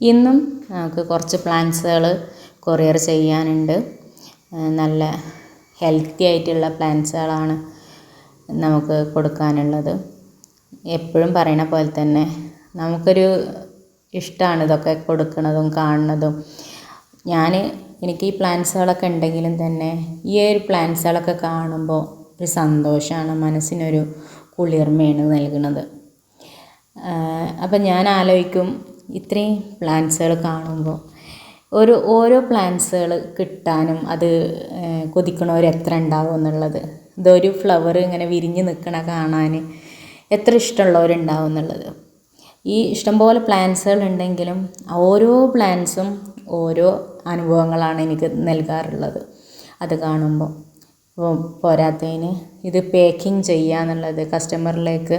ഇന്നും നമുക്ക് കുറച്ച് പ്ലാന്റ്സുകൾ കൊറിയർ ചെയ്യാനുണ്ട്. നല്ല ഹെൽത്തി ആയിട്ടുള്ള പ്ലാന്റ്സുകളാണ് നമുക്ക് കൊടുക്കാനുള്ളത്. എപ്പോഴും പറയണ പോലെ തന്നെ നമുക്കൊരു ഇഷ്ടമാണ് ഇതൊക്കെ കൊടുക്കുന്നതും കാണുന്നതും. ഞാൻ എനിക്ക് ഈ പ്ലാന്റ്സുകളൊക്കെ ഉണ്ടെങ്കിലും തന്നെ ഈ ഒരു പ്ലാന്റ്സുകളൊക്കെ കാണുമ്പോൾ ഒരു സന്തോഷമാണ് മനസ്സിനൊരു കുളിർമയാണ് നൽകുന്നത്. അപ്പം ഞാൻ ആലോചിക്കും ഇത്രയും പ്ലാന്റ്സുകൾ കാണുമ്പോൾ ഒരു ഓരോ പ്ലാന്റ്സുകൾ കിട്ടാനും അത് കൊതിക്കണവർ എത്ര ഉണ്ടാവും എന്നുള്ളത്. ഇതൊരു ഫ്ലവർ ഇങ്ങനെ വിരിഞ്ഞ് നിൽക്കണ കാണാൻ എത്ര ഇഷ്ടമുള്ളവരുണ്ടാവും എന്നുള്ളത്. ഈ ഇഷ്ടംപോലെ പ്ലാന്റ്സുകൾ ഉണ്ടെങ്കിലും ഓരോ പ്ലാന്റ്സും ഓരോ അനുഭവങ്ങളാണ് എനിക്ക് നൽകാറുള്ളത്. അത് കാണുമ്പോൾ. പോരാത്തതിന് ഇത് പാക്കിങ് ചെയ്യുക എന്നുള്ളത് കസ്റ്റമറിലേക്ക്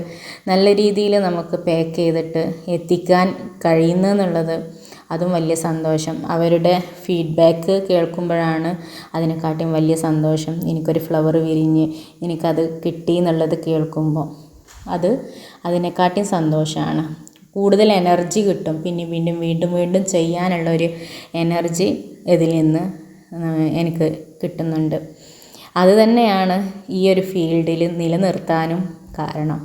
നല്ല രീതിയിൽ നമുക്ക് പാക്ക് ചെയ്തിട്ട് എത്തിക്കാൻ കഴിയുന്നു എന്നുള്ളത് അതും വലിയ സന്തോഷം. അവരുടെ ഫീഡ്ബാക്ക് കേൾക്കുമ്പോഴാണ് അതിനെക്കാട്ടിയും വലിയ സന്തോഷം. എനിക്കൊരു ഫ്ലവർ വിരിഞ്ഞ് എനിക്കത് കിട്ടി എന്നുള്ളത് കേൾക്കുമ്പോൾ. അത് അതിനെക്കാട്ടിയും സന്തോഷമാണ്. കൂടുതൽ എനർജി കിട്ടും. പിന്നെ വീണ്ടും വീണ്ടും വീണ്ടും ചെയ്യാനുള്ളൊരു എനർജി ഇതിൽ നിന്ന് എനിക്ക് കിട്ടുന്നുണ്ട്. അത് തന്നെയാണ് ഈ ഒരു ഫീൽഡിൽ നിലനിർത്താനും കാരണം.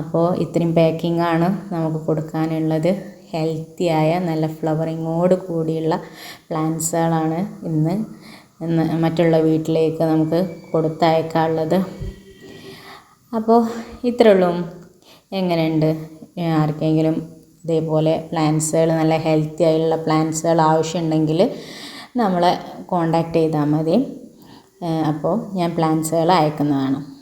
അപ്പോൾ ഇത്രയും പാക്കിങ്ങാണ് നമുക്ക് കൊടുക്കാനുള്ളത്. ഹെൽത്തിയായ നല്ല ഫ്ലവറിങ്ങോട് കൂടിയുള്ള പ്ലാന്റ്സുകളാണ് ഇന്ന് മറ്റുള്ള വീട്ടിലേക്ക് നമുക്ക് കൊടുത്തയക്കാനുള്ളത്. അപ്പോൾ ഇത്രേ ഉള്ളൂ. എങ്ങനെയുണ്ട്? ആർക്കെങ്കിലും ഇതേപോലെ പ്ലാന്റ്സുകൾ നല്ല ഹെൽത്തി ആയുള്ള പ്ലാന്റ്സുകൾ ആവശ്യമുണ്ടെങ്കിൽ നമ്മളെ കോണ്ടാക്ട് ചെയ്താൽ മതി. അപ്പോൾ ഞാൻ പ്ലാൻസുകൾ അയക്കുന്നതാണ്.